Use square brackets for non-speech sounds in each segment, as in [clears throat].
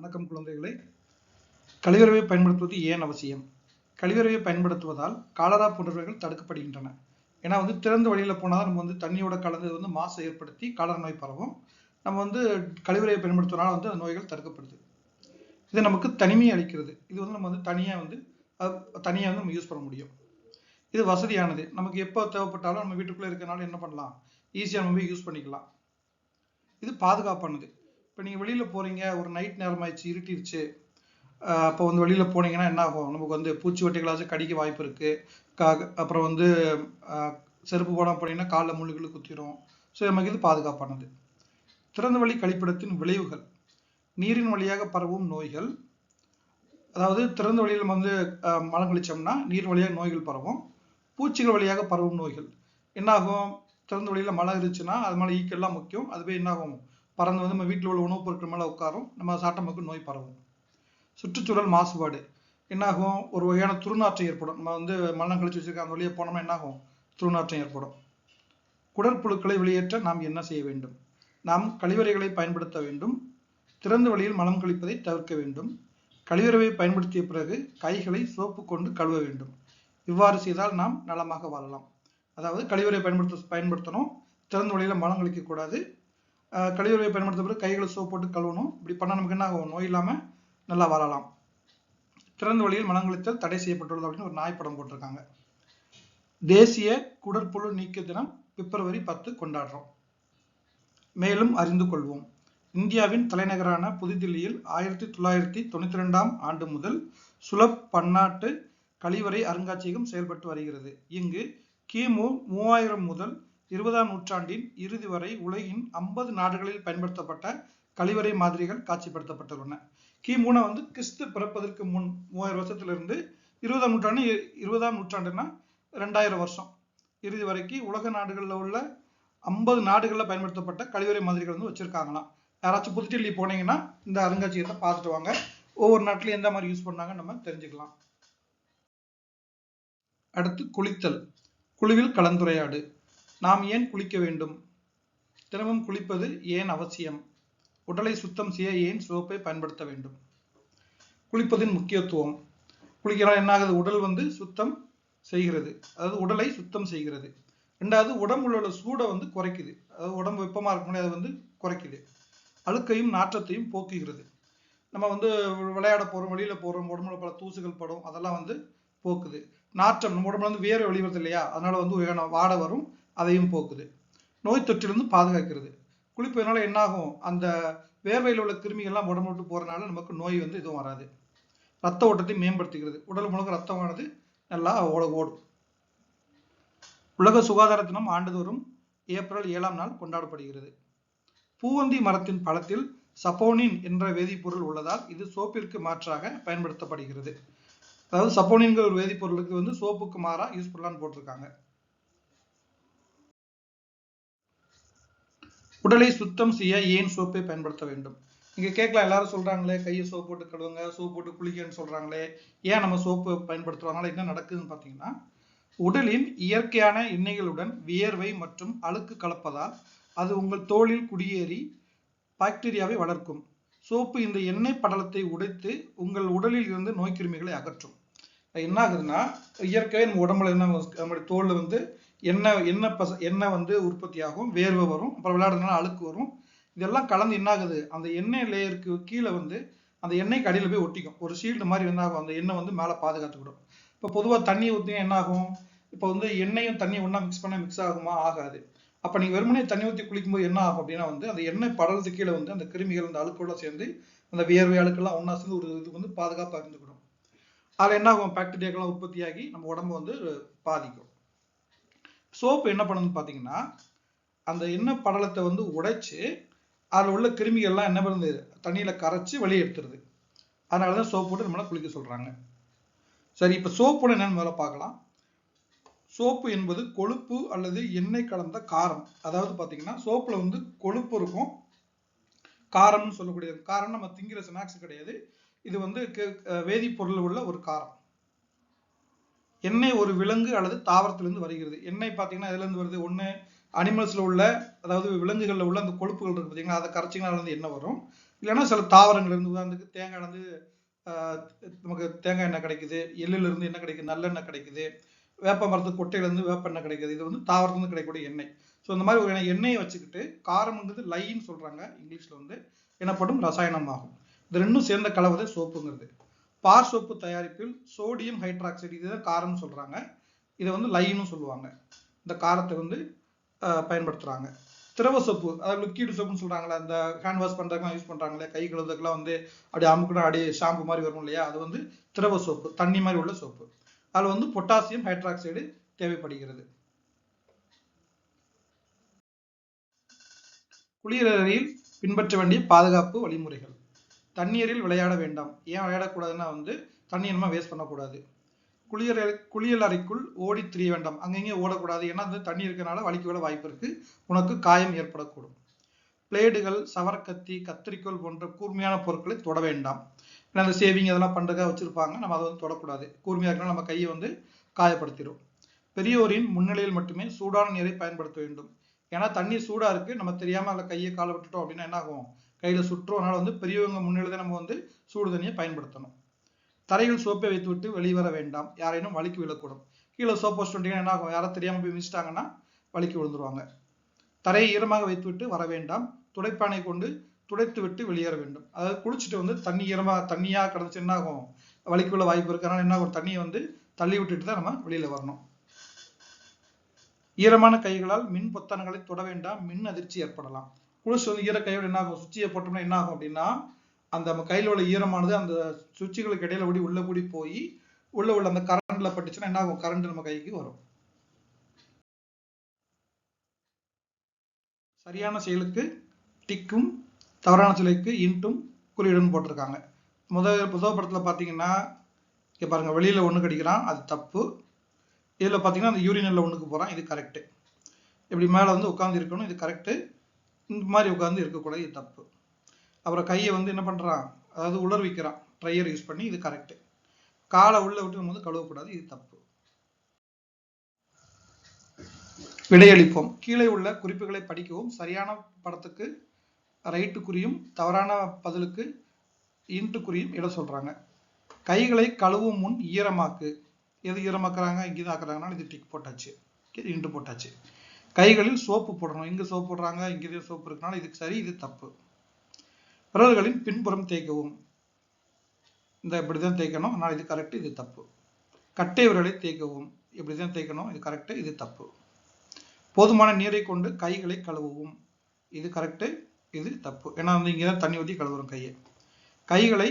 வணக்கம் குழந்தைகளே. கழிவறையை பயன்படுத்துவது ஏன் அவசியம்? கழிவறையை பயன்படுத்துவதால் காலரா போன்றவைகள் தடுக்கப்படுகின்றன. ஏன்னா வந்து திறந்த வழியில் போனால் நம்ம வந்து தண்ணியோட கலந்து வந்து மாசு ஏற்படுத்தி காலரா நோய் பரவும். நம்ம வந்து கழிவறையை பயன்படுத்துவதனால வந்து அந்த நோய்கள் தடுக்கப்படுது. இது நமக்கு தனிமையை அளிக்கிறது. இது வந்து நம்ம வந்து தனியாக வந்து தனியாக வந்து நம்ம யூஸ் பண்ண முடியும். இது வசதியானது. நமக்கு எப்போ தேவைப்பட்டாலும் நம்ம வீட்டுக்குள்ளே இருக்கிறனால என்ன பண்ணலாம்? ஈஸியாக நம்ம யூஸ் பண்ணிக்கலாம். இது பாதுகாப்பானது. இப்போ நீங்கள் வெளியில் போகிறீங்க ஒரு நைட் நேரம் ஆயிடுச்சு இருட்டிருச்சு. அப்போ வந்து வெளியில் போனீங்கன்னா என்ன ஆகும்? நமக்கு வந்து பூச்சி வட்டிகளாச்சும் கடிக்க வாய்ப்பு இருக்குது அப்புறம் வந்து செருப்பு போடாமல் போனீங்கன்னா காலில் முள்ளுகள் குத்திரும். ஸோ நமக்கு இது பாதுகாப்பானது. திறந்த வழி கழிப்பிடத்தின் விளைவுகள். நீரின் வழியாக பரவும் நோய்கள். அதாவது திறந்த வழியில் வந்து மலம் கழிச்சோம்னா நீர் வழியாக நோய்கள் பரவும். பூச்சிகள் வழியாக பரவும் நோய்கள். என்னாகும் திறந்த வழியில் மழை இருந்துச்சுன்னா அது மேலே ஈக்கெல்லாம் முக்கியம். அதுவே என்னாகும் பறந்து வந்து நம்ம வீட்டில் உள்ள உணவுப் பொருட்கள் மேலே உட்காரும். நம்ம சாட்டமுக்கு நோய் பரவும். சுற்றுச்சூழல் மாசுபாடு. என்னாகும்? ஒரு வகையான துருநாற்றம் ஏற்படும். நம்ம வந்து மலம் கழிச்சு வச்சிருக்க அந்த வழியே போனோம்னா என்னாகும்? துருநாற்றம் ஏற்படும். குடற்புழுக்களை வெளியேற்ற நாம் என்ன செய்ய வேண்டும்? நாம் கழிவறைகளை பயன்படுத்த வேண்டும். திறந்த வழியில் மலம் கழிப்பதை தவிர்க்க வேண்டும். கழிவறையை பயன்படுத்திய பிறகு கைகளை சோப்பு கொண்டு கழுவ வேண்டும். இவ்வாறு செய்தால் நாம் நலமாக வாழலாம். அதாவது கழிவறை பயன்படுத்த பயன்படுத்தணும். திறந்த வழியில் மலம் கழிக்கக்கூடாது கழிவுறையை பயன்படுத்த பிறகு கைகளை சோப்பு போட்டு கழுவணும். இப்படி பண்ணால் நமக்கு என்ன ஆகும்? நோய் இல்லாமல் நல்லா வாழலாம். திறந்த வழியில் மனங்களித்தல் தடை செய்யப்பட்டுள்ளது அப்படின்னு ஒரு நாய் படம் போட்டிருக்காங்க. தேசிய குடற்புழு நீக்க தினம் பிப்ரவரி பத்து கொண்டாடுறோம். மேலும் அறிந்து கொள்வோம். இந்தியாவின் தலைநகரான புதுதில்லியில் ஆயிரத்தி தொள்ளாயிரத்தி தொண்ணூத்தி ரெண்டாம் ஆண்டு முதல் சுலப் பன்னாட்டு கழிவறை அருங்காட்சியகம் செயல்பட்டு வருகிறது. இங்கு கிமு மூவாயிரம் முதல் இருபதாம் நூற்றாண்டின் இறுதி வரை உலகின் ஐம்பது நாடுகளில் பயன்படுத்தப்பட்ட கழிவறை மாதிரிகள் காட்சிப்படுத்தப்பட்டுள்ளன. கிமுனை வந்து கிறிஸ்து பிறப்பதற்கு முன் மூவாயிரம் வருஷத்திலிருந்து இருபதாம் நூற்றாண்டு இருபதாம் நூற்றாண்டுனா ரெண்டாயிரம் வருஷம். இறுதி வரைக்கும் உலக நாடுகளில் உள்ள ஐம்பது நாடுகளில் பயன்படுத்தப்பட்ட கழிவறை மாதிரிகள் வந்து வச்சிருக்காங்களாம். யாராச்சும் புதுடெல்லி போனீங்கன்னா இந்த அருங்காட்சியகத்தை பார்த்துட்டு வாங்க. ஒவ்வொரு நாட்டிலையும் எந்த மாதிரி யூஸ் பண்ணாங்க நம்ம தெரிஞ்சுக்கலாம். அடுத்து குளித்தல். குழுவில் கலந்துரையாடு. நாம் ஏன் குளிக்க வேண்டும்? தினமும் குளிப்பது ஏன் அவசியம்? உடலை சுத்தம் செய்ய ஏன் சோப்பை பயன்படுத்த வேண்டும்? குளிப்பதின் முக்கியத்துவம். குளிக்கிறால் என்ன ஆகுது உடல் வந்து சுத்தம் செய்கிறது. அதாவது உடலை சுத்தம் செய்கிறது. ரெண்டாவது உடம்புல உள்ள சூடை வந்து குறைக்குது. அதாவது உடம்பு வெப்பமாக இருக்கும் அது வந்து குறைக்குது. அழுக்கையும் நாற்றத்தையும் போக்குகிறது. நம்ம வந்து விளையாட போகிறோம் வெளியில் போகிறோம் உடம்புல பல தூசுகள் படும் அதெல்லாம் வந்து போக்குது. நாற்றம் நம்ம உடம்புல வந்து வேறு வெளிவருது இல்லையா? அதனால வந்து வாடை வரும். அதையும் போக்குது. நோய் தொற்றிலிருந்து பாதுகாக்கிறது. குளிப்பதனால என்னாகும்? அந்த வேர்வையில் உள்ள கிருமிகள்லாம் உடம்பு விட்டு போகிறனால நமக்கு நோய் வந்து எதுவும் வராது. ரத்த ஓட்டத்தை மேம்படுத்துகிறது உடல் முழுக்க ரத்தமானது நல்லா ஓட ஓடும். உலக சுகாதார தினம் ஆண்டுதோறும் ஏப்ரல் ஏழாம் நாள் கொண்டாடப்படுகிறது. பூவந்தி மரத்தின் பழத்தில் சப்போனின் என்ற வேதிப்பொருள் உள்ளதால் இது சோப்பிற்கு மாற்றாக பயன்படுத்தப்படுகிறது. அதாவது சப்போனின்கிற ஒரு வேதிப்பொருளுக்கு வந்து சோப்புக்கு மாறாக யூஸ் பண்ணலான்னு போட்டிருக்காங்க. உடலை சுத்தம் செய்ய ஏன் சோப்பை பயன்படுத்த வேண்டும்? இங்க கேட்கலாம் எல்லாரும் சொல்றாங்களே கையை சோப்பு போட்டு கழுவுங்க சோப்பு போட்டு குளிக்கன்னு சொல்றாங்களே ஏன் நம்ம சோப்பு பயன்படுத்துறதுனால என்ன நடக்குதுன்னு பாத்தீங்கன்னா உடலின் இயற்கையான எண்ணெய்களுடன் வியர்வை மற்றும் அழுக்கு கலப்பதால் அது உங்கள் தோளில் குடியேறி பாக்டீரியாவை வளர்க்கும். சோப்பு இந்த எண்ணெய் படலத்தை உடைத்து உங்கள் உடலில் இருந்து நோய்க்கிருமிகளை அகற்றும். என்ன ஆகுதுன்னா இயற்கையாக நம்ம உடம்புல என்ன நம்முடைய தோல்ல வந்து எண்ணெய் எண்ணெய் பச எண்ணெய் வந்து உற்பத்தி ஆகும் வேர்வை வரும் அப்புறம் விளையாடுறதுனால அழுக்கு வரும். இதெல்லாம் கலந்து என்ன ஆகுது அந்த எண்ணெய் லேயருக்கு கீழே வந்து அந்த எண்ணெய்க்கு அடியில் போய் ஒட்டிக்கும். ஒரு ஷீல்டு மாதிரி என்ன ஆகும் அந்த எண்ணெய் வந்து மேலே பாதுகாத்துக்கிடும் இப்போ பொதுவாக தண்ணி ஊற்றினா என்ன ஆகும் இப்போ வந்து எண்ணெயும் தண்ணியும் ஒன்றா மிக்ஸ் பண்ணால் மிக்ஸ் ஆகுமா? ஆகாது. அப்போ நீங்கள் வெறுமனே தண்ணி ஊற்றி குளிக்கும்போது என்ன ஆகும் அப்படின்னா வந்து அந்த எண்ணெய் படலத்து கீழே வந்து அந்த கிருமிகள் அந்த அழுக்கோட சேர்ந்து அந்த வியர்வை அழுக்கெல்லாம் ஒன்றா சேர்ந்து ஒரு இது வந்து பாதுகாப்பாக இருந்துக்கிடும் அதில் என்ன ஆகும் பாக்டீரியாக்கெல்லாம் உற்பத்தியாகி நம்ம உடம்பு வந்து பாதிக்கும். சோப்பு என்ன பண்ணுதுன்னு பார்த்தீங்கன்னா அந்த எண்ணெய் படலத்தை வந்து உடைச்சு அதில் உள்ள கிருமிகள்லாம் என்ன பண்ணுது? தண்ணியில் கரைச்சி வெளியே எடுத்துருது. அதனால தான் சோப்பு போட்டு நம்மளை குளிக்க சொல்கிறாங்க சரி இப்போ சோப்போட என்னன்னு முதல்ல பார்க்கலாம். சோப்பு என்பது கொழுப்பு அல்லது எண்ணெய் கலந்த காரம். அதாவது பார்த்தீங்கன்னா சோப்பில் வந்து கொழுப்பு இருக்கும். காரம்னு சொல்லக்கூடிய காரம் நம்ம திங்கிற ஸ்நாக்ஸ் கிடையாது. இது வந்து வேதிப்பொருள் உள்ள ஒரு காரம். எண்ணெய் ஒரு விலங்கு அல்லது தாவரத்திலிருந்து வருகிறது. எண்ணெய் பார்த்தீங்கன்னா இதுலேருந்து வருது? ஒன்று அனிமல்ஸில் உள்ள அதாவது விலங்குகளில் உள்ள அந்த கொழுப்புகள் இருக்குது பார்த்தீங்கன்னா அதை கரைச்சிங்கன்னா அதுல இருந்து எண்ணெய் வரும். இல்லைன்னா சில தாவரங்கள் இருந்து உதாரணத்துக்கு தேங்காய் வந்து நமக்கு தேங்காய் எண்ணெய் கிடைக்குது. எள்ளிலிருந்து என்ன கிடைக்குது நல்லெண்ணெய் கிடைக்குது. வேப்ப மரத்து கொட்டையிலேருந்து வேப்பெண்ணெய் கிடைக்குது. இது வந்து தாவரத்துலேருந்து கிடைக்கக்கூடிய எண்ணெய். ஸோ இந்த மாதிரி ஒரு எண்ணெயை வச்சுக்கிட்டு காரம்ன்றது லைன்னு சொல்கிறாங்க இங்கிலீஷில் வந்து எனப்படும் ரசாயனமாகும். இது ரெண்டும் சேர்ந்த கலவை சோப்புங்கிறது. பார் சோப்பு தயாரிப்பில் சோடியம் ஹைட்ராக்சைடு இதுதான் காரம்னு சொல்கிறாங்க இதை வந்து லைன்னு சொல்லுவாங்க. இந்த காரத்தை வந்து பயன்படுத்துகிறாங்க திரவ சோப்பு அதாவது லிக்விட் சோப்புன்னு சொல்கிறாங்களே அந்த ஹேண்ட் வாஷ் பண்றதுக்கெல்லாம் யூஸ் பண்ணுறாங்களே கை கழுவுறதுக்கெல்லாம் வந்து அப்படியே அமுக்குனா அப்படியே ஷாம்பு மாதிரி வரும் இல்லையா? அது வந்து திரவ சோப்பு தண்ணி மாதிரி உள்ள சோப்பு. அதில் வந்து பொட்டாசியம் ஹைட்ராக்சைடு தேவைப்படுகிறது. குளியலறையில் பின்பற்ற வேண்டிய பாதுகாப்பு வழிமுறைகள். தண்ணீரில் விளையாட வேண்டாம். ஏன் விளையாடக்கூடாதுன்னா வந்து தண்ணி நம்ம வேஸ்ட் பண்ணக்கூடாது. குளியல் குளியல் அறைக்குள் ஓடி திரிய வேண்டாம். அங்கங்கே ஓடக்கூடாது. ஏன்னா வந்து தண்ணி இருக்கிறனால வலிக்கு விட வாய்ப்பு இருக்கு. உனக்கு காயம் ஏற்படக்கூடும். பிளேடுகள் சவரக்கத்தி கத்திரிக்கோல் போன்ற கூர்மையான பொருட்களை தொட வேண்டாம். ஏன்னா அந்த சேவிங் அதெல்லாம் பண்றதுக்காக வச்சிருப்பாங்க. நம்ம அதை வந்து தொடக்கூடாது. கூர்மையா இருக்கணும் நம்ம கையை வந்து காயப்படுத்திடும் பெரியோரின் முன்னிலையில் மட்டுமே சூடான நீரை பயன்படுத்த வேண்டும். ஏன்னா தண்ணி சூடா இருக்கு. நம்ம தெரியாம அதில் கையை காலை விட்டுட்டோம் அப்படின்னா என்ன ஆகும்? கையில சுற்றும் அதனால் வந்து பெரியவங்க முன்னிலையில நம்ம வந்து சூடு தண்ணியை பயன்படுத்தணும். தரையில் சோப்பை வைத்துவிட்டு வெளிவர வேண்டாம். யாரேனும் வலிக்கு விழக்கூடும். கீழே சோப்பை வச்சுட்டு என்ன ஆகும்? யாரும் தெரியாம போய் மிச்சிட்டாங்கன்னா வலிக்கு விழுந்துருவாங்க. தரையை ஈரமாக வைத்துவிட்டு வர வேண்டாம். துடைப்பானை கொண்டு துடைத்து விட்டு வெளியேற வேண்டும். அதாவது குளிச்சுட்டு வந்து தண்ணி ஈரமா தண்ணியா கிடந்துச்சு என்ன ஆகும்? வலிக்கு விழ வாய்ப்பு இருக்கு. அதனால் என்ன ஆகும்? தண்ணியை வந்து தள்ளி விட்டுட்டு தான் நம்ம வெளியில வரணும். ஈரமான கைகளால் மின் பொத்தான்களை தொட வேண்டாம். மின் அதிர்ச்சி ஏற்படலாம். குளிச்சு வந்து ஈர கையோட என்ன ஆகும் சுவிட்சியை போட்டோம்னா என்ன ஆகும் அப்படின்னா அந்த நம்ம கையில உள்ள ஈரமானது அந்த சுவிட்சுகளுக்கு இடையில ஓடி உள்ள கூடி போய் உள்ள உள்ள அந்த கரண்ட்ல பட்டுச்சுன்னா என்ன ஆகும் கரண்ட் நம்ம கைக்கு வரும். சரியான செயலுக்கு டிக்கும் தவறான செயலுக்கு இன்ட்டும் குறியீடுன்னு போட்டிருக்காங்க. முதல் புதவ படத்துல பாத்தீங்கன்னா இங்க பாருங்க வெளியில ஒண்ணு கடிக்கிறான் அது தப்பு. இதுல பாத்தீங்கன்னா அந்த யூரினல்ல ஒண்ணுக்கு போறான் இது கரெக்ட் இப்படி மேல வந்து உட்கார்ந்து இருக்கணும் இது கரெக்ட் இந்த மாதிரி உட்கார்ந்து இருக்கக்கூடாது இது தப்பு. அப்புறம் கையை வந்து என்ன பண்றான்? அதாவது உலர்விக்கிறான். ட்ரையர் யூஸ் பண்ணி இது கரெக்ட் காலை உள்ள விட்டு நம்ம வந்து கழுவக்கூடாது இது தப்பு. விடையளிப்போம். கீழே உள்ள குறிப்புகளை படிக்கவும் சரியான படத்துக்கு ரைட்டு குறியும் தவறான பதிலுக்கு இன்ட்டு குறியும் இட சொல்றாங்க. கைகளை கழுவும் முன் ஈரமாக்கு. எது ஈரமாக்குறாங்க? இங்கே தான் ஆக்குறாங்கன்னா இது டிக் போட்டாச்சு. இன்ட்டு போட்டாச்சு. கைகளில் சோப்பு போடணும். இங்கே சோப்பு போடுறாங்க இங்கே சோப்பு இருக்கனால இதுக்கு சரி இது தப்பு. விரல்களின் பின்புறம் தேய்க்கவும். இந்த இப்படிதான் தேய்க்கணும். ஆனால் இது கரெக்ட் இது தப்பு. கட்டை விரலை தேய்க்கவும். இப்படிதான் தேய்க்கணும். இது கரெக்ட் இது தப்பு. போதுமான நீரை கொண்டு கைகளை கழுவவும். இது கரெக்ட் இது தப்பு. ஏன்னா வந்து இங்கே தான் தண்ணி ஊற்றி கழுவுறோம் கையை. கைகளை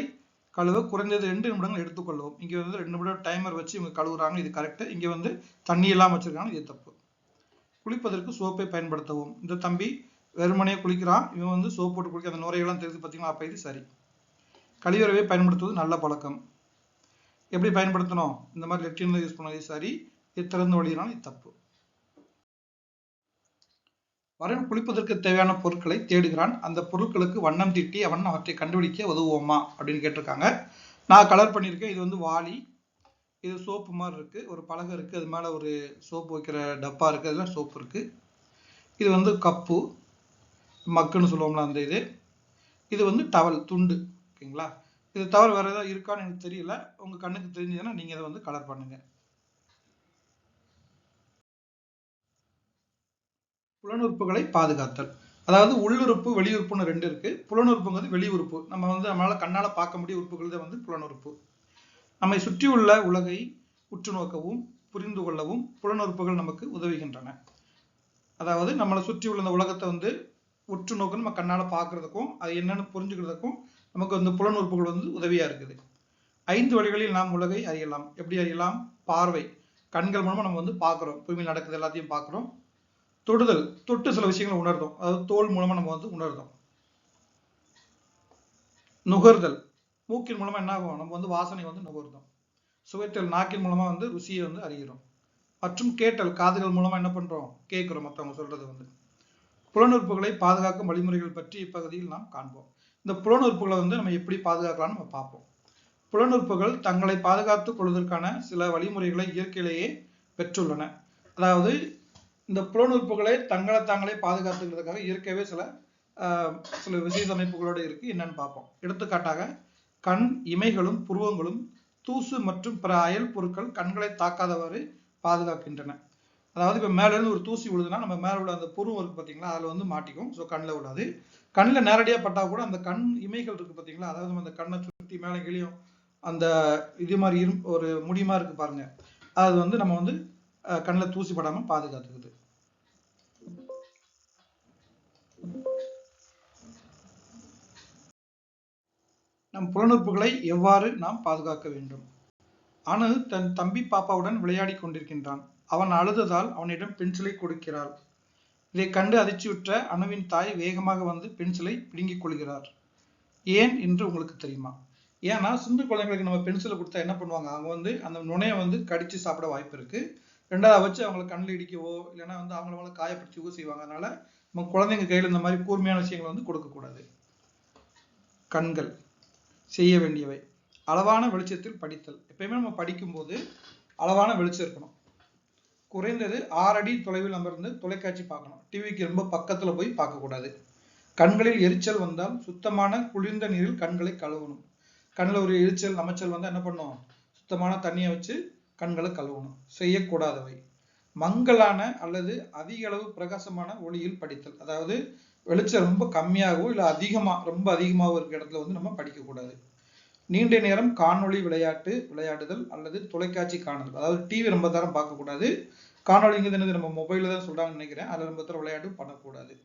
கழுவ குறைந்தது ரெண்டு நிமிடங்கள் எடுத்துக்கொள்ளவும். இங்கே வந்து ரெண்டு நிமிடம் டைமர் வச்சு இவங்க கழுவுறாங்க இது கரெக்ட் இங்கே வந்து தண்ணி இல்லாமல் வச்சிருக்காங்க இது தப்பு. குளிப்பதற்கு சோப்பை பயன்படுத்தவும். இந்த தம்பி வெறுமனே குளிக்கிறான். இவன் வந்து சோப் போட்டு குளிக்க அந்த நுரையெல்லாம் தெரிஞ்சு பார்த்தீங்களா அப்போ இது சரி. கழிவறையை பயன்படுத்துவது நல்ல பழக்கம். எப்படி பயன்படுத்தணும்? இந்த மாதிரி லெட்டின்ல யூஸ் பண்ணது சரி இது திறந்து வழியினால் இது தப்பு. வரன் குளிப்பதற்கு தேவையான பொருட்களை தேடுகிறான். அந்த பொருட்களுக்கு வண்ணம் தீட்டி அவன் அவற்றை கண்டுபிடிக்க உதவுவோமா? அப்படின்னு கேட்டிருக்காங்க. நான் கலர் பண்ணியிருக்கேன். இது வந்து வாளி இது சோப்பு மாதிரி இருக்கு. ஒரு பலகை இருக்கு. அது மேல ஒரு சோப்பு வைக்கிற டப்பா இருக்கு. அதுல சோப்பு இருக்கு. இது வந்து கப்பு. மக்குன்னு சொல்லுவோம்ல அந்த இது. இது வந்து டவல் துண்டு. ஓகேங்களா? இது தவிர வேற ஏதாவது இருக்கான்னு எனக்கு தெரியல. உங்க கண்ணுக்கு தெரிஞ்சதுன்னா நீங்க இதை வந்து கலர் பண்ணுங்க. புலனுறுப்புகளை பாதுகாத்தல். அதாவது உள்ளுறுப்பு வெளியுறுப்புன்னு ரெண்டு இருக்கு. புலனுறுப்புங்கிறது வெளியுறுப்பு. நம்ம வந்து நம்மளால கண்ணால பார்க்க முடிய உறுப்புகள் தான் வந்து புலனுறுப்பு. நம்மை சுற்றியுள்ள உலகை உற்று நோக்கவும் புரிந்து கொள்ளவும் புலனுறுப்புகள் நமக்கு உதவுகின்றன. அதாவது நம்மளை சுற்றி உள்ள இந்த உலகத்தை வந்து உற்று நோக்க நம்ம கண்ணால் பார்க்கறதுக்கும் அது என்னன்னு புரிஞ்சுக்கிறதுக்கும் நமக்கு வந்து புலனுறுப்புகள் வந்து உதவியாக இருக்குது. ஐந்து வழிகளில் நாம் உலகை அறியலாம். எப்படி அறியலாம்? பார்வை. கண்கள் மூலமாக நம்ம வந்து பார்க்குறோம். பூமியில் நடக்குது எல்லாத்தையும் பார்க்குறோம். தொடுதல். தொட்டு சில விஷயங்களை உணர்ந்தோம் அதாவது தோல் மூலமாக நம்ம வந்து உணர்ந்தோம் நுகர்தல். மூக்கின் மூலமா என்ன ஆகும் நம்ம வந்து வாசனை வந்து நுகர்ந்தோம் சுவைத்தல் நாக்கின் மூலமா வந்து ருசியை வந்து அறிகிறோம். மற்றும் கேட்டல் காதுகள் மூலமா என்ன பண்றோம்? கேட்கிறோம் மற்றவங்க சொல்றது வந்து. புலனுறுப்புகளை பாதுகாக்கும் வழிமுறைகள் பற்றி இப்பகுதியில் நாம் காண்போம். இந்த புலனுறுப்புகளை வந்து நம்ம எப்படி பாதுகாக்கலாம்னு நம்ம பார்ப்போம். புலனுறுப்புகள் தங்களை பாதுகாத்துக் கொள்வதற்கான சில வழிமுறைகளை இயற்கையிலேயே பெற்றுள்ளன. அதாவது இந்த புலனுறுப்புகளை தங்களை தாங்களே பாதுகாத்துக்கிறதுக்காக இயற்கையாகவே சில சில விசேஷ அமைப்புகளோடு இருக்கு. என்னன்னு பார்ப்போம். எடுத்துக்காட்டாக கண் இமைகளும் புருவங்களும் தூசு மற்றும் பிற அயல் பொருட்கள் கண்களை தாக்காதவாறு பாதுகாக்கின்றன. அதாவது இப்போ மேலேருந்து ஒரு தூசி விழுதுன்னா நம்ம மேலே உள்ள அந்த புருவம் இருக்கு பார்த்தீங்களா அதில் வந்து மாட்டிக்கும். ஸோ கண்ணில் விடாது கண்ணில் நேரடியாக பட்டால் கூட அந்த கண் இமைகள் இருக்கு பார்த்தீங்களா அதாவது நம்ம அந்த கண்ணை சுற்றி மேலே கிளியும் அந்த இது மாதிரி இரு ஒரு முடியுமா இருக்கு பாருங்க அது வந்து நம்ம வந்து கண்ணில் தூசி படாமல் பாதுகாத்துக்குது. நம் புலனுறுப்புகளை எவ்வாறு நாம் பாதுகாக்க வேண்டும்? அனு தன் தம்பி பாப்பாவுடன் விளையாடிக் கொண்டிருக்கின்றான். அவன் அழுததால் அவனிடம் பென்சிலை கொடுக்கிறாள். இதை கண்டு அதிர்ச்சியுற்ற அணுவின் தாய் வேகமாக வந்து பென்சிலை பிடுங்கிக் கொள்கிறார். ஏன் என்று உங்களுக்கு தெரியுமா? ஏன்னா சிந்து குழந்தைங்களுக்கு நம்ம பென்சிலை கொடுத்தா என்ன பண்ணுவாங்க? அவங்க வந்து அந்த நுணையை வந்து கடிச்சு சாப்பிட வாய்ப்பு இருக்கு. ரெண்டாவது வச்சு அவங்கள கண்ணில் இடிக்கவோ இல்லைன்னா வந்து அவங்கள அவங்கள காயப்படுத்திவோ செய்வாங்க. அதனால நம்ம குழந்தைங்க கையில் இந்த மாதிரி கூர்மையான விஷயங்களை வந்து கொடுக்கக்கூடாது கண்கள். செய்ய வேண்டியவை. அளவான வெளிச்சத்தில் படித்தல். எப்பயுமே நம்ம படிக்கும்போது அளவான வெளிச்சம் இருக்கணும். குறைந்தது ஆறடி தொலைவில் அமர்ந்து தொலைக்காட்சி பார்க்கணும். டிவிக்கு ரொம்ப பக்கத்துல போய் பார்க்கக்கூடாது. கண்களில் எரிச்சல் வந்தால் சுத்தமான குளிர்ந்த நீரில் கண்களை கழுவணும். கண்ணில் ஒரு எரிச்சல் அமைச்சல் வந்தால் என்ன பண்ணும்? சுத்தமான தண்ணியை வச்சு கண்களை கழுவணும். செய்யக்கூடாதவை. மங்கலான அல்லது அதிக அளவு பிரகாசமான ஒளியில் படித்தல். அதாவது வெளிச்சம் ரொம்ப கம்மியாகவோ இல்லை அதிகமாக ரொம்ப அதிகமாகவோ இருக்க இடத்துல வந்து நம்ம படிக்கக்கூடாது. நீண்ட நேரம் காணொளி விளையாட்டு விளையாடுதல் அல்லது தொலைக்காட்சி காணுதல் அதாவது டிவி ரொம்ப தரம் பார்க்கக்கூடாது. காணொலிங்கிறது என்னது நம்ம மொபைலில் தான் சொல்கிறாங்கன்னு நினைக்கிறேன். அதில் ரொம்ப தரம் விளையாட்டு பண்ணக்கூடாது.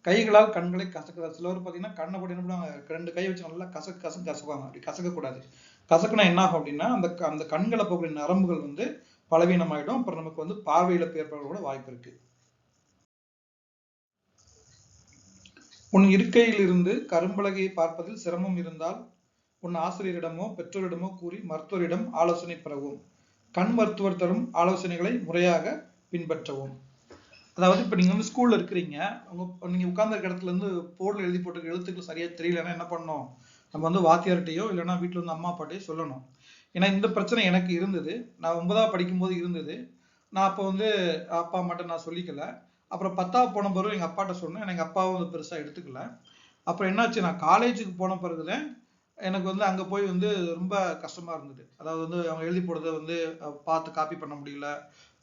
கைகளால் கண்களை கசக்குதல் சிலவர் பார்த்தீங்கன்னா கண்ணை போட்டு என்ன பண்ணுவாங்க? ரெண்டு கை வச்சு நல்லா கசக்கு கசக்கு கசக்குவாங்க. அப்படி கசக்கக்கூடாது. கசக்குனா என்ன ஆகும் அப்படின்னா அந்த க- அந்த கண்களை போகக்கூடிய நரம்புகள் வந்து பலவீனமாயிடும். அப்புறம் நமக்கு வந்து பார்வையில் பேர்பட கூட வாய்ப்பு இருக்குது உன் இருக்கையிலிருந்து கரும்பலகையை பார்ப்பதில் சிரமம் இருந்தால் உன் ஆசிரியரிடமோ பெற்றோரிடமோ கூறி மருத்துவரிடம் ஆலோசனை பெறவும். கண் மருத்துவர் தரும் ஆலோசனைகளை முறையாக பின்பற்றவும். அதாவது இப்போ நீங்கள் வந்து ஸ்கூலில் இருக்கிறீங்க. அவங்க நீங்கள் உட்கார்ந்திருக்க இடத்துல இருந்து போர்டில் எழுதி போட்டு எழுத்துக்கள் சரியாக தெரியலன்னா என்ன பண்ணணும்? நம்ம வந்து வாத்தியார்கிட்டையோ இல்லைன்னா வீட்டில் வந்து அம்மா அப்பாட்டையோ சொல்லணும். ஏன்னா இந்த பிரச்சனை எனக்கு இருந்தது. நான் ஒன்பதாவது படிக்கும்போது இருந்தது. நான் அப்போ வந்து அப்பா அம்மாட்ட நான் சொல்லிக்கல. அப்புறம் பத்தாவது போன பிறகு எங்கள் அப்பாட்ட சொன்னேன். எங்கள் அப்பாவும் வந்து பெருசாக எடுத்துக்கல. அப்புறம் என்னாச்சு நான் காலேஜுக்கு போன பிறகுல எனக்கு வந்து அங்கே போய் வந்து ரொம்ப கஷ்டமாக இருந்தது. அதாவது வந்து அவங்க எழுதி போடுறத வந்து பார்த்து காப்பி பண்ண முடியல.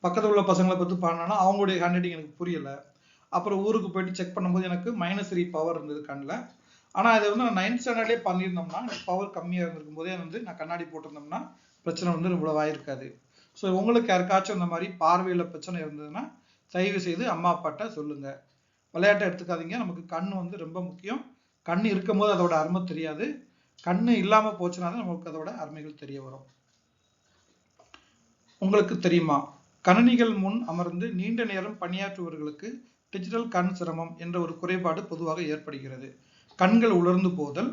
பக்கத்தில் உள்ள பசங்களை பார்த்து பண்ணனா அவங்களுடைய ஹேண்ட் ரைட்டிங் எனக்கு புரியலை. அப்புறம் ஊருக்கு போயிட்டு செக் பண்ணும்போது எனக்கு மைனஸ் த்ரீ பவர் இருந்தது கண்ணில். ஆனால் இதை வந்து நான் நைன்த் ஸ்டாண்டர்ட்லேயே பண்ணியிருந்தோம்னா எனக்கு பவர் கம்மியாக இருந்திருக்கும் போதே வந்து நான் கண்ணாடி போட்டிருந்தோம்னா பிரச்சனை வந்து இவ்வளோ ஆயிருக்காது ஸோ உங்களுக்கு யாருக்காச்சும் அந்த மாதிரி பார்வையில் பிரச்சனை இருந்ததுன்னா தயவு செய்து அம்மா அப்பாட்ட சொல்லுங்க. விளையாட்டை எடுத்துக்காதீங்க. நமக்கு கண் வந்து ரொம்ப முக்கியம். கண் இருக்கும்போது அதோட அருமை தெரியாது. கண் இல்லாம போச்சுன்னா தான் நமக்கு அதோட அருமைகள் தெரிய வரும். உங்களுக்கு தெரியுமா? கணினிகள் முன் அமர்ந்து நீண்ட நேரம் பணியாற்றுபவர்களுக்கு டிஜிட்டல் கண் சிரமம் என்ற ஒரு குறைபாடு பொதுவாக ஏற்படுகிறது. கண்கள் உலர்ந்து போதல்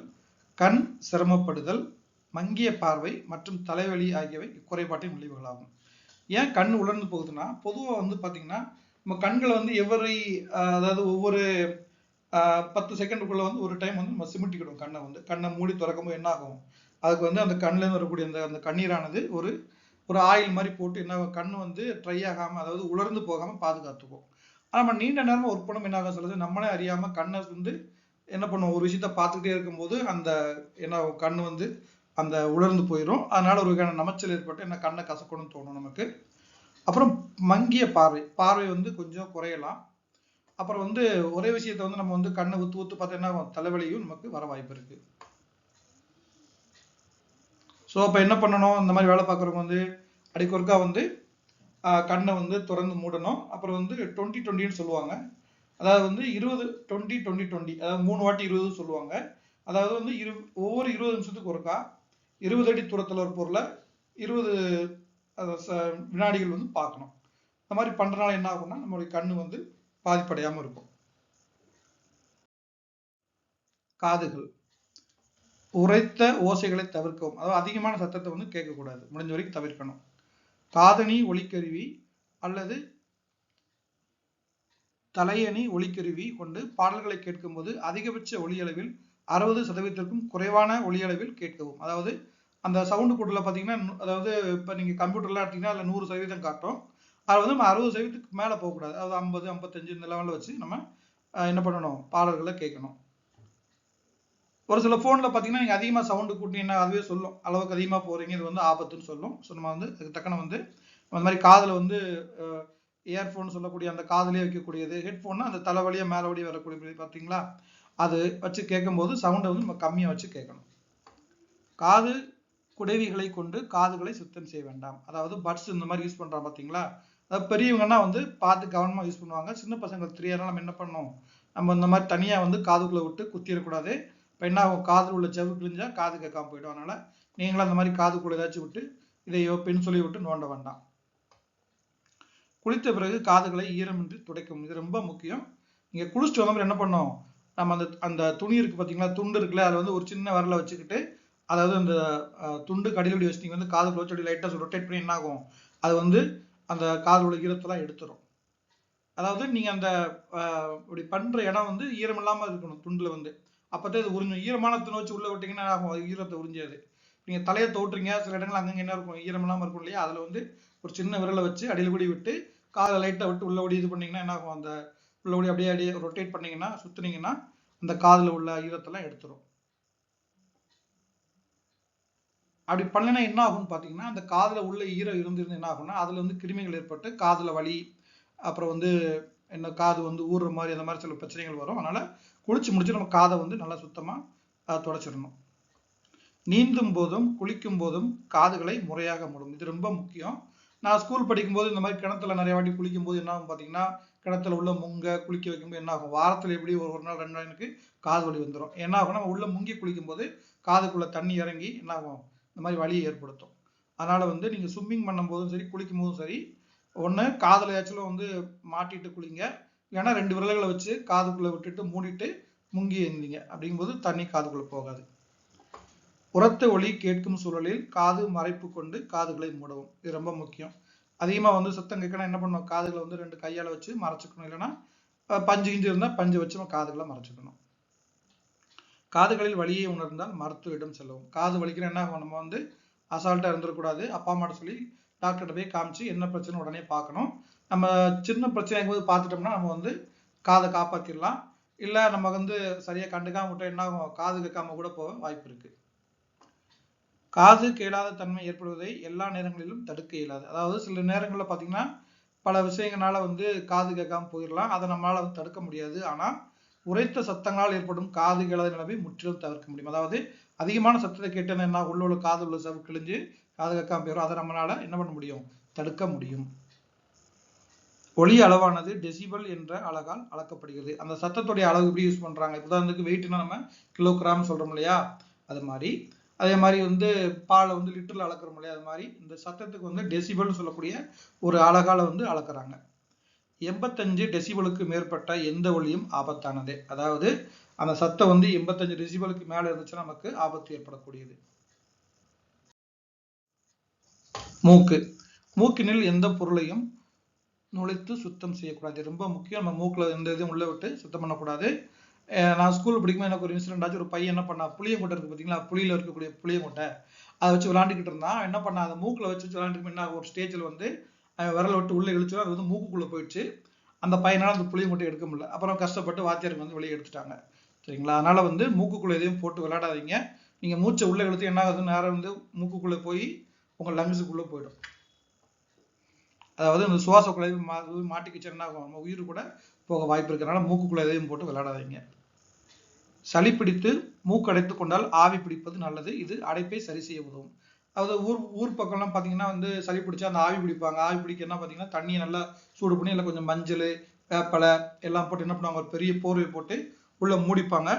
கண் சிரமப்படுதல் மங்கிய பார்வை மற்றும் தலைவலி ஆகியவை இக்குறைபாட்டின் விளைவுகளாகும். ஏன் கண் உலர்ந்து போகுதுன்னா பொதுவாக வந்து பார்த்தீங்கன்னா நம்ம கண்களை வந்து எவரி அதாவது ஒவ்வொரு பத்து செகண்டுக்குள்ள வந்து ஒரு டைம் வந்து நம்ம சிமிட்டிக்கிடும் கண்ணை வந்து. கண்ணை மூடி திறக்கும்போது என்ன ஆகும் அதுக்கு வந்து அந்த கண்ணில் வரக்கூடிய அந்த அந்த கண்ணீரானது ஒரு ஒரு ஆயில் மாதிரி போட்டு என்ன கண் வந்து ட்ரை ஆகாமல் அதாவது உலர்ந்து போகாமல் பாதுகாத்துக்கும். ஆனால் நம்ம நீண்ட நேரமாக ஒர்க் பண்ணும் என்ன ஆகும் சொல்லுது நம்மளே அறியாமல் கண்ணை வந்து என்ன பண்ணுவோம்? ஒரு விஷயத்த பார்த்துக்கிட்டே இருக்கும்போது அந்த என்ன கண் வந்து அந்த உலர்ந்து போயிடும் அதனால ஒரு வகையான நமைச்சல் ஏற்பட்டு என்ன கண்ணை கசக்கணும்னு தோணும் நமக்கு. அப்புறம் மங்கிய பார்வை. பார்வை வந்து கொஞ்சம் குறையலாம். அப்புறம் வந்து ஒரே விஷயத்த வந்து நம்ம வந்து கண்ணை ஊத்து ஊத்து பார்த்தீங்கன்னா தலைவலியும் நமக்கு வர வாய்ப்பு இருக்கு. ஸோ அப்போ என்ன பண்ணணும்? இந்த மாதிரி வேலை பார்க்குறவங்க வந்து அடிக்கொருக்கா வந்து கண்ணை வந்து திறந்து மூடணும். அப்புறம் வந்து டுவெண்ட்டி டுவெண்ட்டின்னு சொல்லுவாங்க. அதாவது வந்து இருபது டுவெண்ட்டி டுவெண்ட்டி டுவெண்ட்டி அதாவது மூணு வாட்டி இருபது சொல்லுவாங்க. அதாவது வந்து இரு ஒவ்வொரு இருபது நிமிஷத்துக்கு ஒருக்கா இருபது அடி தூரத்தில் ஒரு பொருளை இருபது வினாடிகள் வந்து பார்க்கணும். இந்த மாதிரி பண்றதுனால என்ன ஆகும்னா நம்மளுடைய கண்ணு வந்து பாதிப்படையாம இருக்கும். காதுகள். உரைத்த ஓசைகளை தவிர்க்கவும். அதாவது அதிகமான சத்தத்தை வந்து கேட்கக்கூடாது. முடிஞ்ச வரைக்கும் தவிர்க்கணும். காதணி ஒலிக்கருவி அல்லது தலையணி ஒலிக்கருவி கொண்டு பாடல்களை கேட்கும்போது அதிகபட்ச ஒலி அளவில் அறுபது சதவீதத்திற்கும் குறைவான ஒலியளவில் கேட்கவும். அதாவது அந்த சவுண்டு கூட்டில் பார்த்தீங்கன்னா அதாவது இப்போ நீங்கள் கம்ப்யூட்டர்லாம் எடுத்தீங்கன்னா அதில் நூறு சதவீதம் காட்டும். அதில் வந்து நம்ம அறுபது சதவீதத்துக்கு மேலே போகக்கூடாது அதாவது ஐம்பது ஐம்பத்தஞ்சு இந்த லெவலில் வச்சு நம்ம என்ன பண்ணணும்? பாடல்களை கேட்கணும். ஒரு சில ஃபோனில் பார்த்தீங்கன்னா நீங்கள் அதிகமாக சவுண்டு கூட்டினீங்கன்னா அதுவே சொல்லும். அளவுக்கு அதிகமாக போகிறீங்க இது வந்து ஆபத்துன்னு சொல்லும். ஸோ நம்ம வந்து அதுக்கு தக்கன வந்து அந்த மாதிரி காதில் வந்து இயர்ஃபோன் சொல்லக்கூடிய அந்த காதலே வைக்கக்கூடியது. ஹெட்ஃபோன்னா அந்த தலைவலியாக மேலே வழி வரக்கூடிய பார்த்தீங்களா அது வச்சு கேட்கும்போது சவுண்டை வந்து நம்ம கம்மியாக வச்சு கேட்கணும். காது குடைவிகளை கொண்டு காதுகளை சுத்தம் செய்ய வேண்டாம். அதாவது பட்ஸ் இந்த மாதிரி யூஸ் பண்ணுறான் பார்த்தீங்களா அதாவது பெரியவங்கன்னா வந்து பார்த்து கவனமாக யூஸ் பண்ணுவாங்க. சின்ன பசங்க தெரியாதனால நம்ம என்ன பண்ணோம் நம்ம இந்த மாதிரி தனியாக வந்து காதுக்குள்ளே விட்டு குத்திடக்கூடாது. இப்போ என்ன ஆகும்? காதில் உள்ள செவு கிழிஞ்சா காது கேட்காம போயிடும். அதனால நீங்களும் அந்த மாதிரி காதுக்குள்ளே ஏதாச்சும் விட்டு இதையோ பெண் சொல்லி விட்டு நோண்ட வேண்டாம். குளித்த பிறகு காதுகளை ஈரமின்றி துடைக்கும் இது ரொம்ப முக்கியம். நீங்கள் குளிச்சுட்டு வந்தப்பறம் என்ன பண்ணோம் நம்ம அந்த அந்த துணி இருக்கு பார்த்தீங்களா துண்டு இருக்குல்ல அதில் வந்து ஒரு சின்ன விரல வச்சுக்கிட்டு அதாவது அந்த துண்டு கடையில் இப்படி வச்சு நீங்கள் வந்து காது வச்சு அப்படி ரொட்டேட் பண்ணி என்ன ஆகும் அது வந்து அந்த காதோட உள்ள ஈரத்தெல்லாம் எடுத்துரும். அதாவது நீங்கள் அந்த இப்படி பண்ணுற இடம் வந்து ஈரம் இல்லாமல் இருக்கணும் துண்டில் வந்து. அப்போதே இது உறிஞ்சும். ஈரமான துணி வச்சு உள்ளே விட்டிங்கன்னா ஆகும்? அது ஈரத்தை உறிஞ்சாது. நீங்கள் தலையை தோட்டுறீங்க சில இடங்கள் அங்கங்கே என்ன இருக்கும்? ஈரம் இல்லாமல் இருக்கும் இல்லையா? அதில் வந்து ஒரு சின்ன விரலை வச்சு அடியில் கூடி விட்டு காதை லைட்டாக விட்டு உள்ள ஓடி இது பண்ணீங்கன்னா என்ன ஆகும்? அந்த உள்ள ஓடி அப்படியே அப்படியே ரொட்டேட் பண்ணிங்கன்னா சுற்றுனீங்கன்னா அந்த காதில் உள்ள ஈரத்தெல்லாம் எடுத்துரும். அப்படி பண்ணலைன்னா என்ன ஆகும்னு பார்த்தீங்கன்னா அந்த காதில் உள்ள ஈரம் இருந்திருந்து என்ன ஆகும்னா அதில் வந்து கிருமிகள் ஏற்பட்டு காதில் வலி அப்புறம் வந்து என்ன காது வந்து ஊறுற மாதிரி அந்த மாதிரி சில பிரச்சனைகள் வரும். அதனால் குளிச்சு முடிச்சு நம்ம காதை வந்து நல்லா சுத்தமாக தொடச்சிடணும். நீந்தும் போதும் குளிக்கும் போதும் காதுகளை முறையாக மூடும். இது ரொம்ப முக்கியம். நான் ஸ்கூல் படிக்கும்போது இந்த மாதிரி கிணத்துல நிறைய வாட்டி குளிக்கும் போது என்ன ஆகும் பார்த்தீங்கன்னா கிணத்துல உள்ள முங்க குளிக்க வைக்கும்போது என்ன ஆகும் வாரத்தில் எப்படி ஒரு ஒரு நாள் ரெண்டு நாள் எனக்கு காது வலி வந்துடும் என்ன ஆகும் நம்ம உள்ள முங்கி குளிக்கும் போது காதுக்குள்ள தண்ணி இறங்கி என்ன ஆகும் இந்த மாதிரி வலியை ஏற்படுத்தும். அதனால வந்து நீங்க ஸ்விம்மிங் பண்ணும்போதும் சரி குளிக்கும் போதும் சரி ஒண்ணு காதுல ஏதாச்சும் வந்து மாட்டிட்டு குளிங்க. ஏன்னா ரெண்டு விரல்களை வச்சு காதுக்குள்ள விட்டுட்டு மூடிட்டு முங்கி எழுந்தீங்க அப்படிங்கும்போது தண்ணி காதுக்குள்ள போகாது. உரத்த ஒளி கேட்கும் சூழலில் காது மறைப்பு கொண்டு காதுகளை மூடவும். இது ரொம்ப முக்கியம். அதிகமா வந்து சத்தம் கேட்கணும் என்ன பண்ணணும் காதுகளை வந்து ரெண்டு கையால வச்சு மறைச்சிக்கணும். இல்லைன்னா பஞ்சு கிஞ்சு இருந்தா பஞ்சு வச்சு நம்ம காதுகளை மறைச்சிக்கணும். காதுகளில் வலியை உணர்ந்தால் மருத்துவரிடம் செல்லவும். காது வலிக்கிற என்ன ஆகும்? நம்ம வந்து அசால்ட்டாக இருந்துடக்கூடாது அப்பா அம்மாட்ட சொல்லி டாக்டர்கிட்ட போய் காமிச்சு என்ன பிரச்சனை உடனே பார்க்கணும். நம்ம சின்ன பிரச்சனை போது பார்த்துட்டோம்னா நம்ம வந்து காதை காப்பாற்றிடலாம் இல்லை நம்ம வந்து சரியாக கண்டுக்காம விட்டோம் என்ன ஆகும்? காது கேட்காம கூட போக வாய்ப்பு இருக்கு. காது கேளாத தன்மை ஏற்படுவதை எல்லா நேரங்களிலும் தடுக்க இயலாது. அதாவது சில நேரங்களில் பார்த்தீங்கன்னா பல விஷயங்களால வந்து காது கேட்காம போயிடலாம். அதை நம்மளால வந்து தடுக்க முடியாது. ஆனால் உரைத்த சத்தங்களால் ஏற்படும் காது கேளாத நிலவை முற்றிலும் தவிர்க்க முடியும். அதாவது அதிகமான சத்தத்தை கேட்டது என்ன உள்ள உள்ள காது உள்ள சவு கிழிஞ்சு காது கேட்காம போயிடும் அதை நம்மளால என்ன பண்ண முடியும்? தடுக்க முடியும். ஒளி அளவானது டெசிபல் என்ற அழகால் அளக்கப்படுகிறது. அந்த சத்தத்துடைய அளவு எப்படி யூஸ் பண்றாங்க? உதாரணத்துக்கு வெயிட்னா நம்ம கிலோகிராம் சொல்றோம் இல்லையா? அது மாதிரி. அதே மாதிரி வந்து பாலை வந்து லிட்டர்ல அளக்குறோம் இல்லையா? அது மாதிரி. இந்த சத்தத்துக்கு வந்து டெசிபல்னு சொல்லக்கூடிய ஒரு அழகால வந்து அளக்குறாங்க. எண்பத்தஞ்சு டெசிபலுக்கு மேற்பட்ட எந்த ஒளியும் ஆபத்தானதே. அதாவது அந்த சத்தம் வந்து எண்பத்தஞ்சு டெசிபலுக்கு மேல இருந்துச்சுன்னா நமக்கு ஆபத்து ஏற்படக்கூடியது. மூக்கு. மூக்கினில் எந்த பொருளையும் நுழைத்து சுத்தம் செய்யக்கூடாது. ரொம்ப முக்கியம். நம்ம மூக்குல எந்த இதுவும் உள்ள விட்டு சுத்தம் பண்ணக்கூடாது. நான் ஸ்கூல் படிக்கும்போது எனக்கு ஒரு இன்சிடென்ட் ஆச்சு. ஒரு பையன் என்ன பண்ணா புளியங்கொட்டை இருக்கு பாத்தீங்களா புளியில இருக்கக்கூடிய புளியங்கொட்டை. அதை வச்சு விளாண்டுக்கிட்டு இருந்தான். என்ன பண்ணா அதை மூக்கில் வச்சு விளாண்டுக்கு என்ன ஒரு ஸ்டேஜ்ல வந்து விரலை விட்டு உள்ளே இழுச்சு அது வந்து மூக்குக்குள்ளே போயிடுச்சு. அந்த பையனால் அந்த புளியங்கொட்டை எடுக்க முடியல. அப்புறம் கஷ்டப்பட்டு வாத்தியாருக்கு வந்து வெளியே எடுத்துட்டாங்க. சரிங்களா? அதனால் வந்து மூக்குக்குள்ளே எதையும் போட்டு விளையாடாதீங்க. நீங்கள் மூச்சை உள்ளே இழுத்து என்ன ஆகுது? நேரம் வந்து மூக்குக்குள்ளே போய் உங்கள் லங்ஸுக்குள்ளே போயிடும். அதாவது இந்த சுவாச குழாய் மா மாட்டிக்கிச்சு என்ன ஆகும்? நம்ம உயிர் கூட போக வாய்ப்பு இருக்கிறனால மூக்குக்குள்ளே எதையும் போட்டு விளையாடாதீங்க. சளி பிடித்து மூக்கடைத்து கொண்டால் ஆவி பிடிப்பது நல்லது. இது அடைப்பை சரி செய்ய உதவும். அதாவது ஊர் ஊர் பக்கம்லாம் பார்த்தீங்கன்னா வந்து சளி பிடிச்சா அந்த ஆவி பிடிப்பாங்க. ஆவி பிடிக்க என்ன பார்த்தீங்கன்னா தண்ணியை நல்லா சூடு பண்ணி இல்லை கொஞ்சம் மஞ்சள் வேப்பலை எல்லாம் போட்டு என்ன பண்ணுவாங்க? ஒரு பெரிய போர்வை போட்டு உள்ளே மூடிப்பாங்க.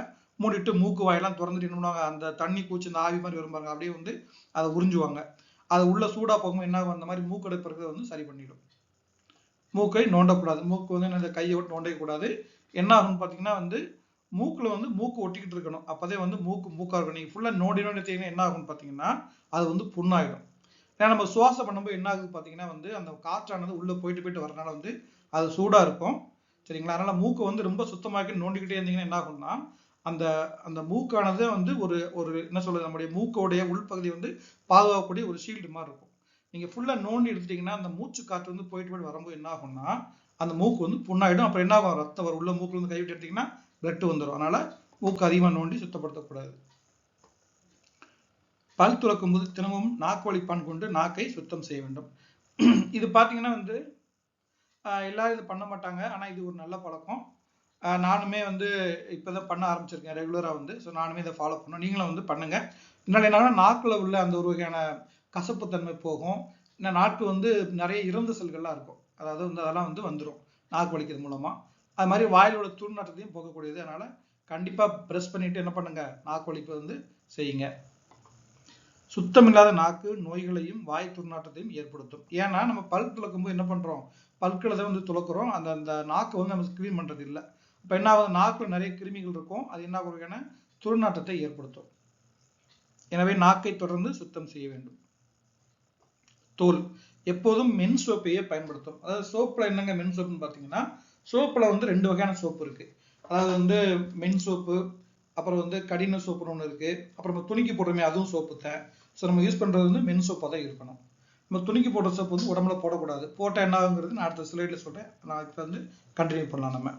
மூடிட்டு மூக்கு வாயெல்லாம் திறந்துட்டு என்ன பண்ணுவாங்க? அந்த தண்ணி கூச்சி இந்த ஆவி மாதிரி வரும் பாருங்க. அப்படியே வந்து அதை உறிஞ்சுவாங்க. அது உள்ள சூடாக போகும்போது என்ன ஆகும்? அந்த மாதிரி மூக்கு அடைப்பு வந்து சரி பண்ணிடும். மூக்கை நோண்டக்கூடாது. மூக்கு வந்து இந்த கையை விட்டு நோண்டக்கூடாது என்ன ஆகும்னு பார்த்தீங்கன்னா வந்து மூக்கில் வந்து மூக்கு ஒட்டிக்கிட்டு இருக்கணும். அப்போதே வந்து மூக்கு மூக்காக இருக்கும் நீங்கள் ஃபுல்லாக நோண்டி நோண்டி தேங்கன்னா என்ன ஆகும்னு பார்த்தீங்கன்னா அது வந்து புண்ணாயிடும் ஏன்னா நம்ம சுவாசம் பண்ணும்போது என்ன ஆகுது பார்த்தீங்கன்னா வந்து அந்த காற்றானது உள்ளே போயிட்டு போயிட்டு வரனால வந்து அது சூடாக இருக்கும். சரிங்களா? அதனால் மூக்கை வந்து ரொம்ப சுத்தமாக்கி நோண்டிக்கிட்டே இருந்தீங்கன்னா என்ன ஆகும்னா அந்த அந்த மூக்கானது வந்து ஒரு ஒரு என்ன சொல்றது நம்முடைய மூக்கோடைய உள்பகுதி வந்து பாதுகாக்கக்கூடிய ஒரு ஷீல்டு மாதிரி இருக்கும். நீங்கள் ஃபுல்லாக நோண்டி எடுத்துட்டீங்கன்னா அந்த மூச்சு காற்று வந்து போயிட்டு போயிட்டு வரும்போது என்ன ஆகும்னா அந்த மூக்கு வந்து புண்ணாயிடும். அப்புறம் என்ன ஆகும்? ரத்தம் வரும். உள்ள மூக்குல வந்து கைவிட்டு எடுத்தீங்கன்னா பிளட் வந்துடும் அதனால மூக்கு அதிகமாக நோண்டி சுத்தப்படுத்தக்கூடாது. பல் துளக்கும் போது தினமும் நாக்கு வலிப்பான் கொண்டு நாக்கை சுத்தம் செய்ய வேண்டும். [clears throat] இது பார்த்தீங்கன்னா வந்து எல்லாரும் இது பண்ண மாட்டாங்க. ஆனால் இது ஒரு நல்ல பழக்கம். நானுமே வந்து இப்போதான் பண்ண ஆரம்பிச்சிருக்கேன் ரெகுலராக வந்து. ஸோ நானுமே இதை ஃபாலோ பண்ணோம் நீங்களும் வந்து பண்ணுங்க. இதனால என்னன்னா நாக்கில் உள்ள அந்த ஒரு வகையான கசப்புத்தன்மை போகும். இந்த நாட்டு வந்து நிறைய இறந்த செல்கள்லாம் இருக்கும். அதாவது வந்து அதெல்லாம் வந்து வந்துடும் நாக்கு வலிக்கிறது மூலமாக அது மாதிரி வாயிலோட துர்நாற்றத்தையும் போகக்கூடியது அதனால கண்டிப்பா ப்ரெஸ் பண்ணிட்டு என்ன பண்ணுங்க? நாக்கு வந்து செய்யுங்க. சுத்தமில்லாத நாக்கு நோய்களையும் வாய் துர்நாற்றத்தையும் ஏற்படுத்தும். ஏன்னா நம்ம பல் துளக்கும்போது என்ன பண்றோம்? பல்களை தான் வந்து துளக்குறோம். அந்த அந்த நாக்கு வந்து நம்ம க்ளீன் பண்றது இல்லை இப்போ என்ன ஆகுது? நாக்கில் நிறைய கிருமிகள் இருக்கும். அது என்ன ஆகுதுன்னா துர்நாற்றத்தை ஏற்படுத்தும். எனவே நாக்கை தொடர்ந்து சுத்தம் செய்ய வேண்டும். தோல் எப்போதும் மென் சோப்பையே பயன்படுத்தும். அதாவது சோப்பில் என்னங்க மென் சோப்புன்னு பார்த்தீங்கன்னா சோப்புல வந்து ரெண்டு வகையான சோப்பு இருக்கு. அதாவது வந்து மென் சோப்பு அப்புறம் வந்து கடின சோப்புன்னு ஒன்று இருக்கு. அப்புறம் நம்ம துணிக்கு போடுறோமே அதுவும் சோப்பு தான். ஸோ நம்ம யூஸ் பண்றது வந்து மென் சோப்பாக தான் இருக்கணும். நம்ம துணிக்கு போடுற சோப்பு வந்து உடம்புல போடக்கூடாது. போட்டால் என்ன ஆகுங்கிறது நான் அடுத்த ஸ்லைடில் சொல்றேன். நான் இப்போ வந்து கண்டினியூ பண்ணலாம் நம்ம.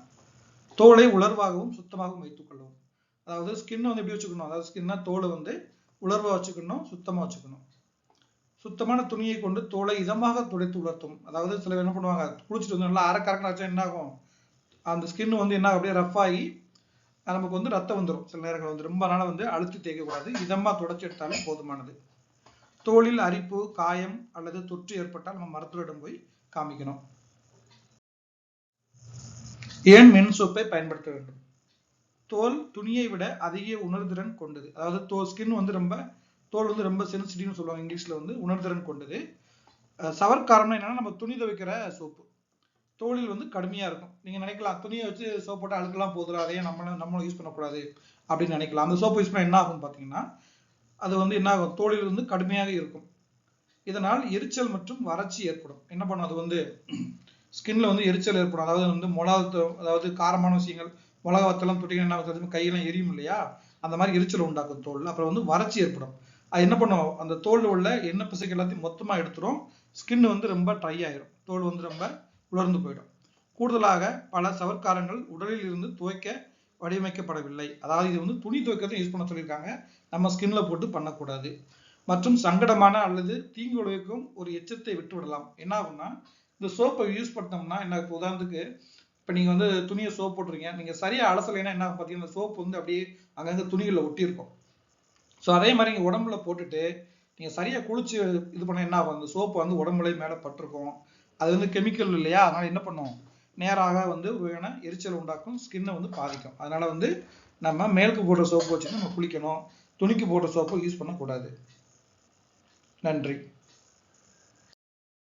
தோலை உலர்வாகவும் சுத்தமாகவும் வைத்துக்கொள்ளவும் அதாவது ஸ்கின்னை வந்து எப்படி வச்சுக்கணும்? அதாவது ஸ்கின்னா தோலை வந்து உலர்வாக வச்சுக்கணும் சுத்தமாக வச்சுக்கணும். சுத்தமான துணியை கொண்டு தோலை இதமாக துடைத்து உலர்த்தும். அதாவது சில என்ன பண்ணுவாங்க? குளிச்சுட்டு வந்து நல்லா அரைக்கறக்கணும் வச்சா என்ன ஆகும் அந்த ஸ்கின் வந்து என்ன அப்படியே ரஃப் ஆகி நமக்கு வந்து ரத்தம் வந்துடும் சில நேரங்கள் வந்து ரொம்ப நாளாக வந்து அழுத்தி தேய்க்கக்கூடாது. இதமா தொடச்சி எடுத்தாலே போதுமானது. தோலில் அரிப்பு காயம் அல்லது தொற்று ஏற்பட்டால் நம்ம மருத்துவரிடம் போய் காமிக்கணும். ஏன் மென் சோப்பை பயன்படுத்த வேண்டும்? தோல் துணியை விட அதிக உணர்திறன் கொண்டது. அதாவது தோல் ஸ்கின் வந்து ரொம்ப தோல் வந்து ரொம்ப சென்சிட்டிவ்னு சொல்லுவாங்க இங்கிலீஷ்ல வந்து உணர்திறன் கொண்டது. அஹ் சவர்க்காரம்னா என்னன்னா நம்ம துணி துவைக்கிற சோப்பு. தோலில் வந்து கடுமையா இருக்கும். நீங்க நினைக்கலாம் துணியை வச்சு சோப் போட்டு அழுக்கெல்லாம் போதும் அதையே நம்ம நம்மளும் யூஸ் பண்ணக்கூடாது அப்படின்னு நினைக்கலாம். அந்த சோப்பு யூஸ் பண்ண என்ன ஆகும் பாத்தீங்கன்னா அது வந்து என்ன ஆகும்? தோலில் வந்து கடுமையாக இருக்கும். இதனால் எரிச்சல் மற்றும் வறட்சி ஏற்படும். என்ன பண்ணும்? அது வந்து ஸ்கின்ல வந்து எரிச்சல் ஏற்படும். அதாவது வந்து மிளகா அதாவது காரமான விஷயங்கள் மிளகா வத்தெல்லாம் தொட்டிங்கன்னா என்ன ஆகுது? கையெல்லாம் எரியும் இல்லையா? அந்த மாதிரி எரிச்சல் உண்டாக்கும் தோல். அப்புறம் வந்து வறட்சி ஏற்படும். அது என்ன பண்ணும்? அந்த தோல் உள்ள எண்ணெய் பிசைக்கு எல்லாத்தையும் மொத்தமா எடுத்துரும். ஸ்கின் வந்து ரொம்ப ட்ரை ஆயிரும். தோல் வந்து ரொம்ப உலர்ந்து போயிடும். கூடுதலாக பல சவர்க்காரங்கள் உடலில் இருந்து துவைக்க வடிவமைக்கப்படவில்லை. அதாவது இது வந்து துணி துவைக்கிறது யூஸ் பண்ண சொல்லியிருக்காங்க. நம்ம ஸ்கின்ல போட்டு பண்ணக்கூடாது. மற்றும் சங்கடமான அல்லது தீங்கு விளைவிக்கும் ஒரு எச்சத்தை விட்டு விடலாம். என்ன ஆகும்னா இந்த சோப்பை யூஸ் பண்ணோம்னா என்ன உதாரணத்துக்கு இப்போ நீங்கள் வந்து துணியை சோப் போட்டுறீங்க நீங்கள் சரியாக அலசலைன்னா என்ன பார்த்தீங்கன்னா சோப் வந்து அப்படியே அங்கங்கே துணிகளில் ஒட்டியிருக்கும். ஸோ அதே மாதிரி நீங்கள் உடம்புல போட்டுட்டு நீங்கள் சரியாக குளிச்சு இது பண்ண என்ன ஆகும்? அந்த சோப்பு வந்து உடம்புல மேலே பட்டிருக்கும். அது வந்து கெமிக்கல் இல்லையா? அதனால என்ன பண்ணும் நேராக வந்து ஒரு வகையான எரிச்சல் உண்டாக்கும் ஸ்கின்னை வந்து பாதிக்கும். அதனால வந்து நம்ம மேலுக்கு போடுற சோப்பு வச்சு நம்ம குளிக்கணும். துணிக்கு போடுற சோப்பை யூஸ் பண்ணக்கூடாது. நன்றி.